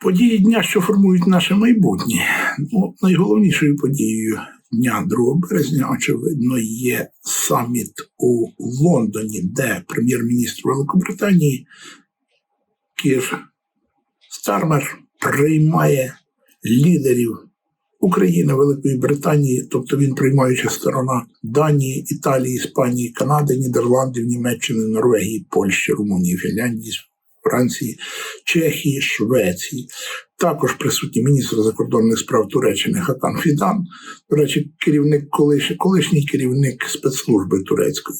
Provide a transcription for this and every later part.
Події дня, що формують наше майбутнє. Ну, найголовнішою подією дня 2 березня, очевидно, є саміт у Лондоні, де прем'єр-міністр Великобританії Кір Стармер приймає лідерів України, Великої Британії, тобто він приймаюча сторона Данії, Італії, Іспанії, Канади, Нідерландів, Німеччини, Норвегії, Польщі, Румунії, Фінляндії, Франції, Чехії, Швеції. Також присутній міністр закордонних справ Туреччини Хакан Фідан, до речі, керівник колиш, колишній керівник спецслужби турецької.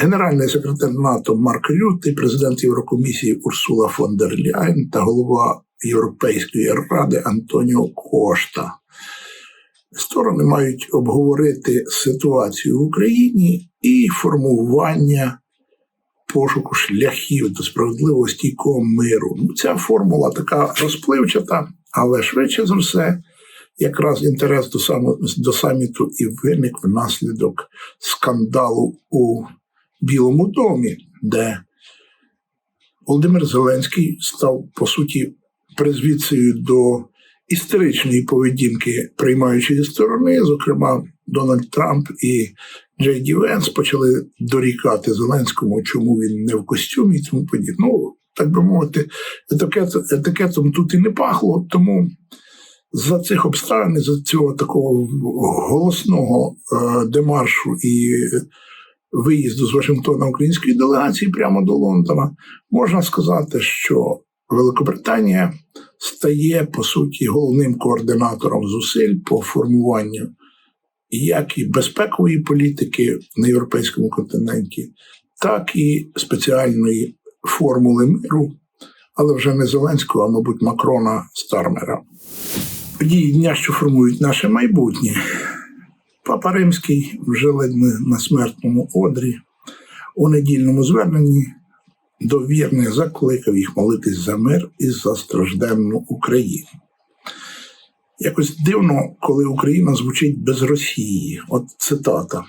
Генеральний секретар НАТО Марк Рютте, президент Єврокомісії Урсула фон дер Ляйн та голова Європейської ради Антоніо Кошта. Сторони мають обговорити ситуацію в Україні і формування пошуку шляхів до справедливого стійкого миру. Ну, Ця формула така розпливчата, але швидше за все, якраз інтерес до саму, до саміту і виник внаслідок скандалу у Білому домі, де Володимир Зеленський став по суті призвідцею до історичної поведінки приймаючої сторони, зокрема, Дональд Трамп і Джей Ді Венс почали дорікати Зеленському, чому він не в костюмі і тому подібне. Ну, так би мовити, етикет, етикетом тут і не пахло, тому за цих обставин, за цього такого голосного е, демаршу і виїзду з Вашингтона української делегації прямо до Лондона, можна сказати, що Великобританія стає по суті головним координатором зусиль по формуванню як і безпекової політики на європейському континенті, так і спеціальної формули миру, але вже не Зеленського, а мабуть, Макрона Стармера. Події дня, що формують наше майбутнє. Папа Римський вже ледь не на смертному одрі у недільному зверненні до вірних закликав їх молитись за мир і за стражденну Україну. Якось дивно, коли Україна звучить без Росії. От цитата.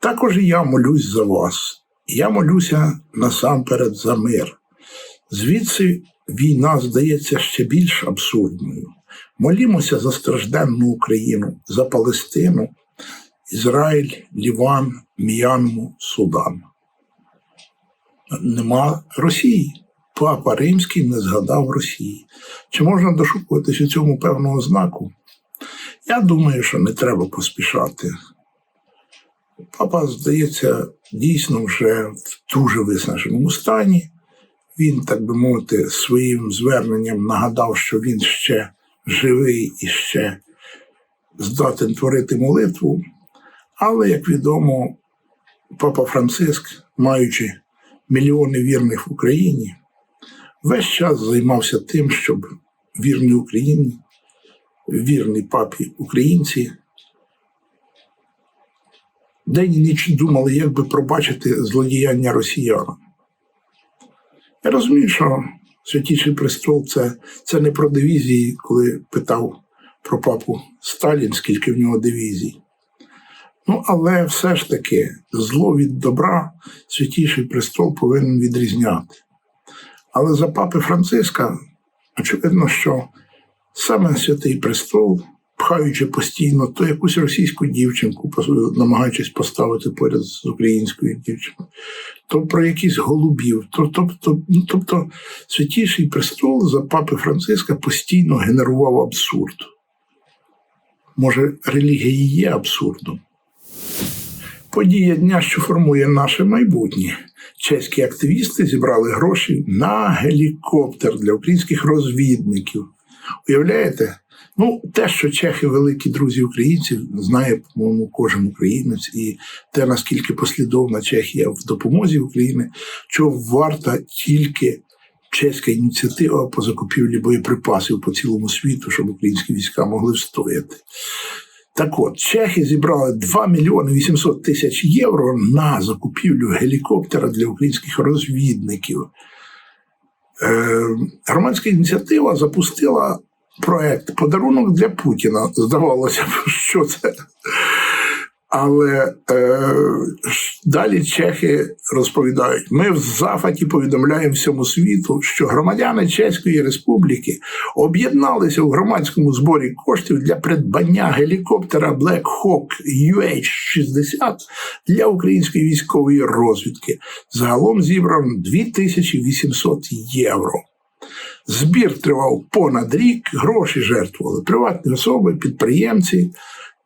Також я молюсь за вас. Я молюся насамперед за мир. Звідси війна здається ще більш абсурдною. Молімося за стражденну Україну, за Палестину, Ізраїль, Ліван, М'янму, Судан. Нема Росії. Папа Римський не згадав Росії. Чи можна дошукуватись у цьому певного знаку? Я думаю, що не треба поспішати. Папа, здається, дійсно вже в дуже виснаженому стані. Він, так би мовити, своїм зверненням нагадав, що він ще живий і ще здатен творити молитву. Але, як відомо, папа Франциск, маючи мільйони вірних в Україні, весь час займався тим, щоб вірні Україні, вірні папі українці, день і ніч думали, як би пробачити злодіяння росіян. Я розумію, що Святіший престол це, це не про дивізії, коли питав про папу Сталін, скільки в нього дивізій. Ну, але все ж таки зло від добра святіший престол повинен відрізняти. Але за папи Франциска очевидно, що саме святий престол, пхаючи постійно то якусь російську дівчинку, намагаючись поставити поряд з українською дівчинкою, то про якісь голубів, тобто, ну, тобто святіший престол за папи Франциска постійно генерував абсурд. Може, релігія є абсурдом. Подія дня, що формує наше майбутнє. Чеські активісти зібрали гроші на гелікоптер для українських розвідників. Уявляєте? Ну, те, що чехи великі друзі українців, знає, по-моєму, кожен українець, і те, наскільки послідовна Чехія в допомозі Україні, чого варта тільки чеська ініціатива по закупівлі боєприпасів по цілому світу, щоб українські війська могли встояти. Так от, чехи зібрали 2 мільйони 800 тисяч євро на закупівлю гелікоптера для українських розвідників. Е, Громадська ініціатива запустила проект Подарунок для Путіна. Здавалося б, що це Але е, далі чехи розповідають: ми в Зафаті повідомляємо всьому світу, що громадяни Чеської Республіки об'єдналися у громадському зборі коштів для придбання гелікоптера Black Hawk UH-60 для української військової розвідки. Загалом зібрано 2800 євро. Збір тривав понад рік, гроші жертвували приватні особи, підприємці.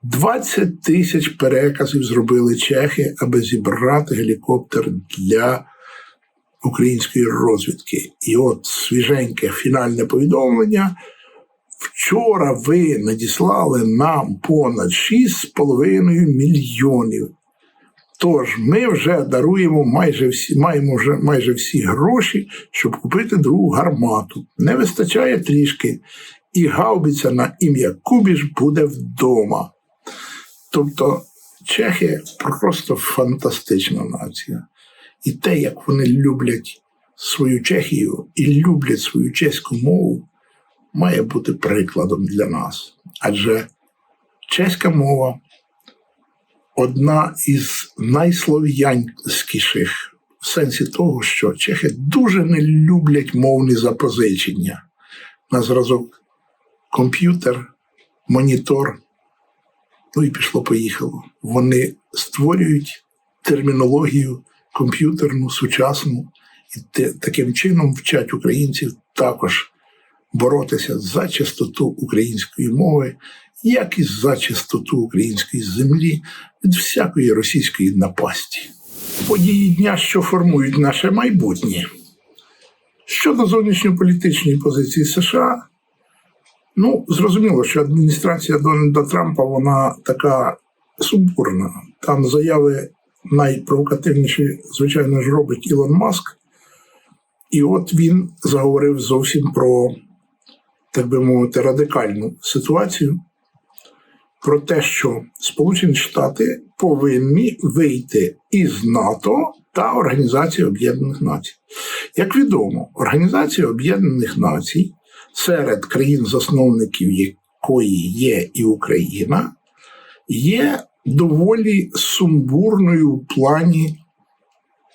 20 тисяч переказів зробили чехи, аби зібрати гелікоптер для української розвідки. І от свіженьке фінальне повідомлення. Вчора ви надіслали нам понад 6,5 мільйонів. Тож ми вже даруємо майже всі, маємо вже майже всі гроші, щоб купити другу гармату. Не вистачає трішки, і гаубиця на ім'я Кубіш буде вдома. Тобто чехи просто фантастична нація. І те, як вони люблять свою Чехію і люблять свою чеську мову, має бути прикладом для нас. Адже чеська мова одна із найслов'янськіших в сенсі того, що чехи дуже не люблять мовні запозичення на зразок комп'ютер, монітор. Ну і пішло-поїхало. Вони створюють термінологію комп'ютерну, сучасну, і те- таким чином вчать українців також боротися за чистоту української мови, як і за чистоту української землі від всякої російської напасті. Події дня, що формують наше майбутнє. Щодо зовнішньополітичної позиції США, Ну, зрозуміло, що адміністрація Дональда Трампа вона така сумбурна. Там заяви найпровокативніші, звичайно ж, робить Ілон Маск. І от він заговорив зовсім про, так би мовити, радикальну ситуацію, про те, що Сполучені Штати повинні вийти із НАТО та Організації Об'єднаних Націй. Як відомо, Організація Об'єднаних Націй серед країн-засновників якої є і Україна, є доволі сумбурною в плані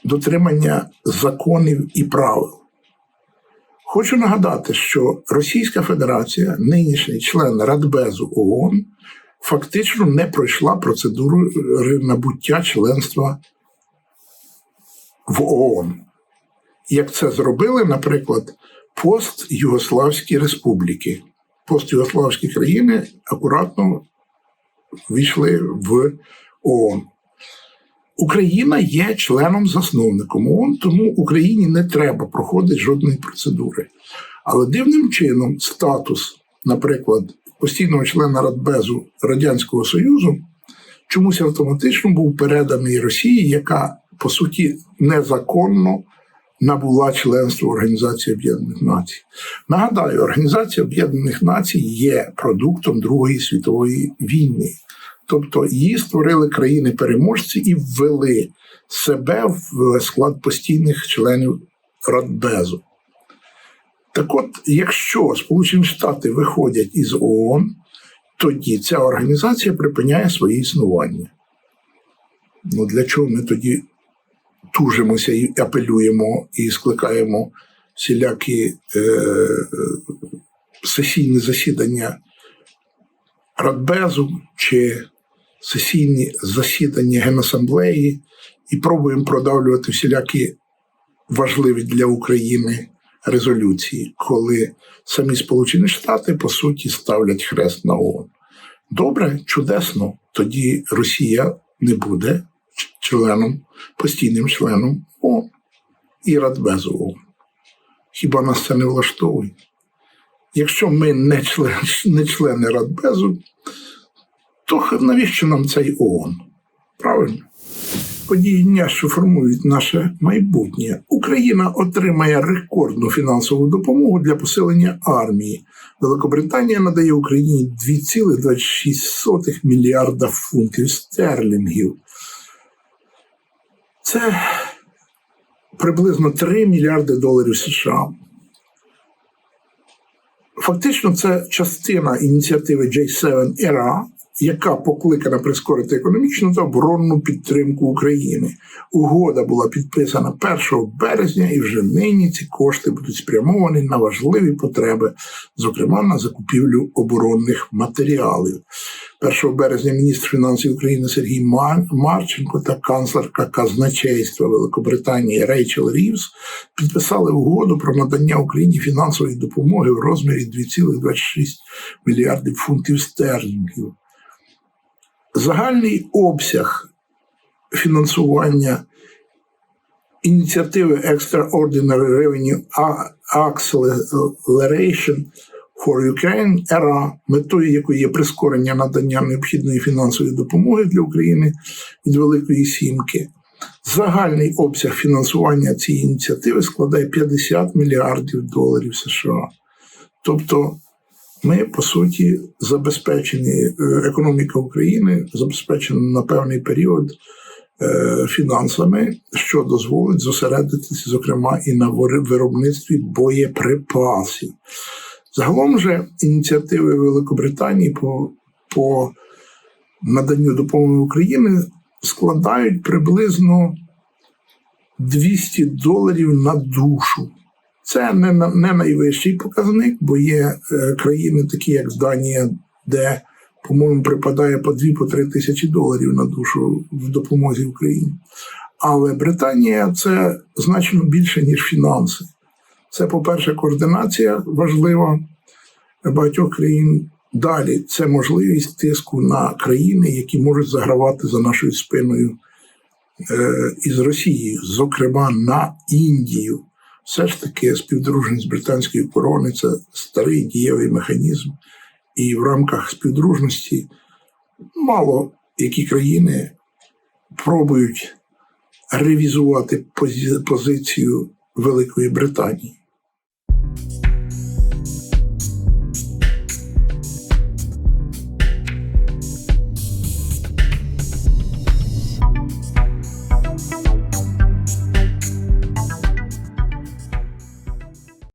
дотримання законів і правил. Хочу нагадати, що Російська Федерація, нинішній член Радбезу ООН, фактично не пройшла процедуру набуття членства в ООН. Як це зробили, наприклад, постюгославські республіки. Постюгославські країни акуратно війшли в ООН. Україна є членом-засновником ООН, тому Україні не треба проходити жодної процедури. Але дивним чином статус, наприклад, постійного члена Радбезу Радянського Союзу чомусь автоматично був переданий Росії, яка по суті незаконно набула членство Організації Об'єднаних Націй. Нагадаю, Організація Об'єднаних Націй є продуктом Другої світової війни. Тобто її створили країни-переможці і ввели себе в склад постійних членів Радбезу. Так от, якщо Сполучені Штати виходять із ООН, тоді ця організація припиняє своє існування. Ну для чого ми тоді тужимося і апелюємо і скликаємо всілякі е, е, сесійні засідання Радбезу чи сесійні засідання Генасамблеї і пробуємо продавлювати всілякі важливі для України резолюції, коли самі Сполучені Штати по суті ставлять хрест на ООН. Добре, чудесно, тоді Росія не буде членом, постійним членом ООН і Радбезу ООН. Хіба нас це не влаштовує? Якщо ми не, член, не члени Радбезу, то навіщо нам цей ООН? Правильно? Події дня, що формують наше майбутнє, Україна отримає рекордну фінансову допомогу для посилення армії. Великобританія надає Україні 2,26 мільярда фунтів стерлінгів. Це приблизно 3 мільярди доларів США. Фактично, це частина ініціативи J7 ERA, яка покликана прискорити економічну та оборонну підтримку України. Угода була підписана 1 березня, і вже нині ці кошти будуть спрямовані на важливі потреби, зокрема на закупівлю оборонних матеріалів. 1 березня міністр фінансів України Сергій Мар- Марченко та канцлерка казначейства Великобританії Рейчел Рівс підписали угоду про надання Україні фінансової допомоги в розмірі 2,26 мільярдів фунтів стерлінгів. Загальний обсяг фінансування ініціативи Extraordinary Revenue Acceleration for Ukraine ERA, метою якої є прискорення надання необхідної фінансової допомоги для України від Великої Сімки. Загальний обсяг фінансування цієї ініціативи складає 50 мільярдів доларів США. Тобто ми, по суті, забезпечені, е, економіка України забезпечена на певний період е, фінансами, що дозволить зосередитися, зокрема, і на виробництві боєприпасів. Загалом же ініціативи Великобританії по, по наданню допомоги Україні складають приблизно 200 доларів на душу. Це не, не найвищий показник, бо є е, країни, такі як Данія, де, по-моєму, припадає по 2-3 тисячі доларів на душу в допомозі Україні. Але Британія це значно більше, ніж фінанси. Це, по-перше, координація важлива багатьох країн. Далі це можливість тиску на країни, які можуть загравати за нашою спиною е, із Росією, зокрема на Індію. Все ж таки співдружність британської корони це старий дієвий механізм, і в рамках співдружності мало які країни пробують ревізувати позицію Великої Британії.